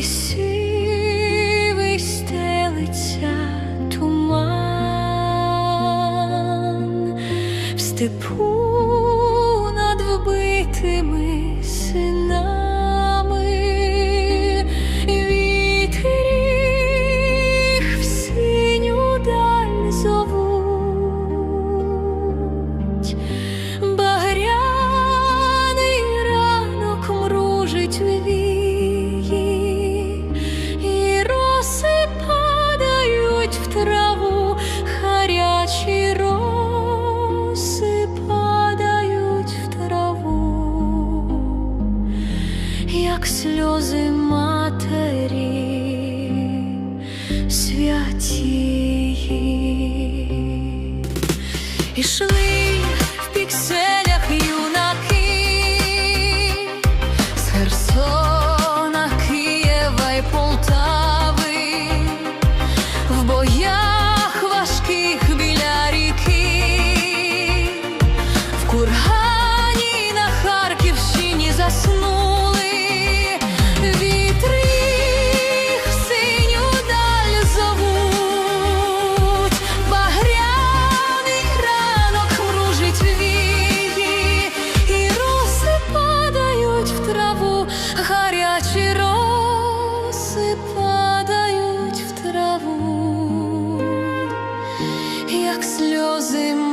і сивий стелиться туман. В степу як сльози матері святі. Ішли в пікселях юнаки з Херсона, Києва й Полтави, в боях важких біля ріки, в кургані в траву, як сльози матері